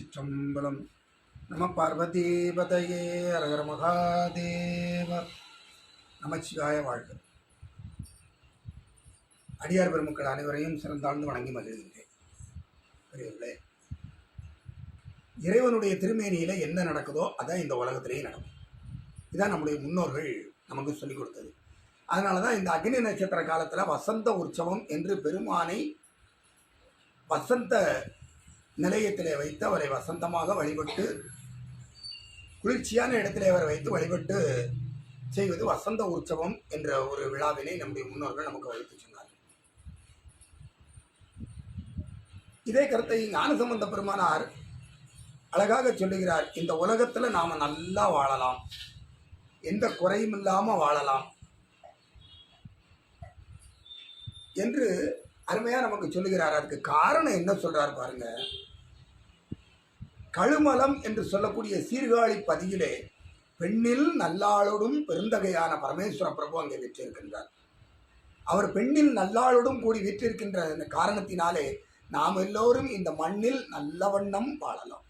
திருச்சிற்றம்பலம். நம பார்வதீபதையே அரகர மகாதேவ நமச்சிவாய வாழ்க. அடியார் பெருமக்கள் அனைவரையும் சிறந்தாழ்ந்து வணங்கி மகிழ்கின்றேன். பெரியவர்களே இறைவனுடைய திருமேனியில் என்ன நடக்குதோ அதான் இந்த உலகத்திலேயே நடக்கும். இதான் நம்முடைய முன்னோர்கள் நமக்கு சொல்லிக் கொடுத்தது. அதனால தான் இந்த அக்னி நட்சத்திர காலத்தில் வசந்த உற்சவம் என்று பெருமானை வசந்த நிலையத்திலே வைத்து அவரை வசந்தமாக வழிபட்டு குளிர்ச்சியான இடத்திலே அவரை வைத்து வழிபட்டு செய்வது வசந்த உற்சவம் என்ற ஒரு விழாவினை நம்முடைய முன்னோர்கள் நமக்கு வைத்து சொன்னார்கள். இதே கருத்தை ஞானசம்பந்த பெருமானார் அழகாக சொல்லுகிறார் இந்த உலகத்தில் நாம் நல்லா வாழலாம் எந்த குறையும் இல்லாமல் வாழலாம் என்று அருமையாக நமக்கு சொல்லுகிறார். அதுக்கு காரணம் என்ன சொல்கிறார் பாருங்கள் கழுமலம் என்று சொல்லக்கூடிய சீர்காழி பதியிலே பெண்ணில் நல்லாளோடும் பெருந்தகையான பரமேஸ்வர பிரபு அங்கே விற்றிருக்கின்றார். அவர் பெண்ணில் நல்லாளோடும் கூடி விற்றிருக்கின்ற இந்த காரணத்தினாலே நாம் எல்லோரும் இந்த மண்ணில் நல்ல வண்ணம் வாழலாம்.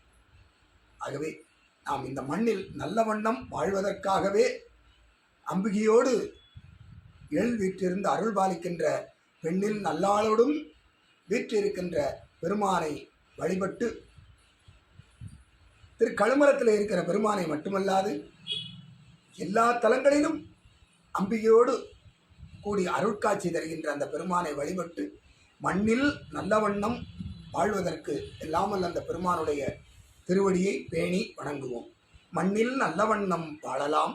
ஆகவே நாம் இந்த மண்ணில் நல்ல வண்ணம் வாழ்வதற்காகவே அம்பிகையோடு எள் வீற்றிருந்து அருள் பாலிக்கின்ற பெண்ணில் நல்லாளோடும் வீற்றிருக்கின்ற பெருமானை வழிபட்டு திரு கழுமரத்தில் இருக்கிற பெருமானை மட்டுமல்லாது எல்லா தலங்களிலும் அம்பிகையோடு கூடி அருட்காட்சி தருகின்ற அந்த பெருமானை வழிபட்டு மண்ணில் நல்ல வண்ணம் வாழ்வதற்கு இல்லாமல் அந்த பெருமானுடைய திருவடியை பேணி வணங்குவோம். மண்ணில் நல்ல வண்ணம் வாழலாம்.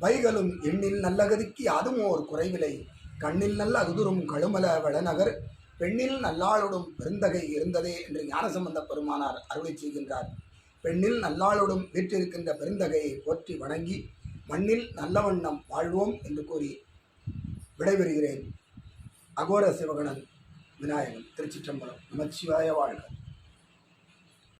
வைகளும் எண்ணில் நல்லகதிக்கு அதுவும் ஓர் குறைவில்லை. கண்ணில் நல்ல அகுதுரும் கழுமல வளநகர் பெண்ணில் நல்லாளோடும் பெருந்தகை இருந்ததே என்று ஞானசம்பந்த பெருமானார் அருளை செய்கின்றார். பெண்ணில் நல்லாளோடும் வீற்றிருக்கின்ற பெருந்தகையை போற்றி வணங்கி மண்ணில் நல்ல வண்ணம் வாழ்வோம் என்று கூறி விடைபெறுகிறேன். அகோர சிவகணன் விநாயகன் திருச்சிற்றம்பலம். நமச்சிவாய வாழ்க.